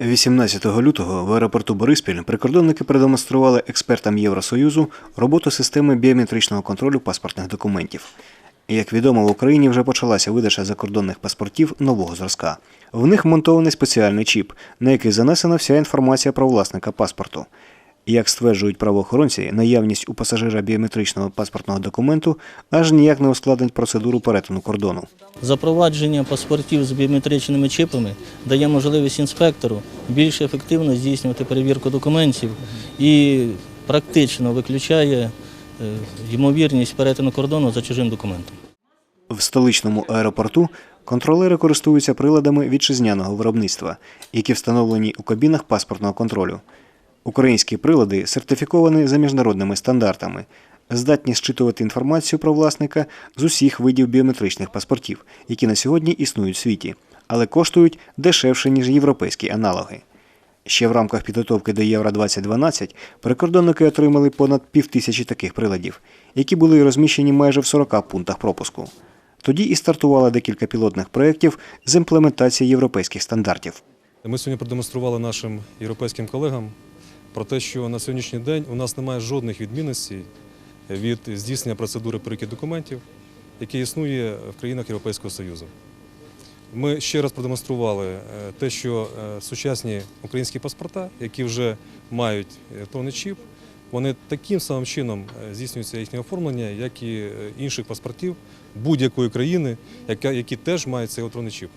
18 лютого в аеропорту Бориспіль прикордонники продемонстрували експертам Євросоюзу роботу системи біометричного контролю паспортних документів. Як відомо, в Україні вже почалася видача закордонних паспортів нового зразка. В них монтований спеціальний чіп, на який занесена вся інформація про власника паспорту. Як стверджують правоохоронці, наявність у пасажира біометричного паспортного документу аж ніяк не ускладнить процедуру перетину кордону. Запровадження паспортів з біометричними чипами дає можливість інспектору більш ефективно здійснювати перевірку документів і практично виключає е, ймовірність перетину кордону за чужим документом. В столичному аеропорту контролери користуються приладами вітчизняного виробництва, які встановлені у кабінах паспортного контролю. Українські прилади сертифіковані за міжнародними стандартами, здатні зчитувати інформацію про власника з усіх видів біометричних паспортів, які на сьогодні існують в світі, але коштують дешевше, ніж європейські аналоги. Ще в рамках підготовки до Євро 2012 прикордонники отримали понад півтисячі таких приладів, які були розміщені майже в 40 пунктах пропуску. Тоді і стартувало декілька пілотних проєктів з імплементації європейських стандартів. Ми сьогодні продемонстрували нашим європейським колегам про те, що на сьогоднішній день у нас немає жодних відмінностей від здійснення процедури перевірки документів, яке існує в країнах Європейського Союзу. Ми ще раз продемонстрували е, те, що е, сучасні українські паспорта, які вже мають електронний чіп, вони таким самим чином е, здійснюється їхнє оформлення, як і інших паспортів будь-якої країни, які теж мають цей електронний чіп.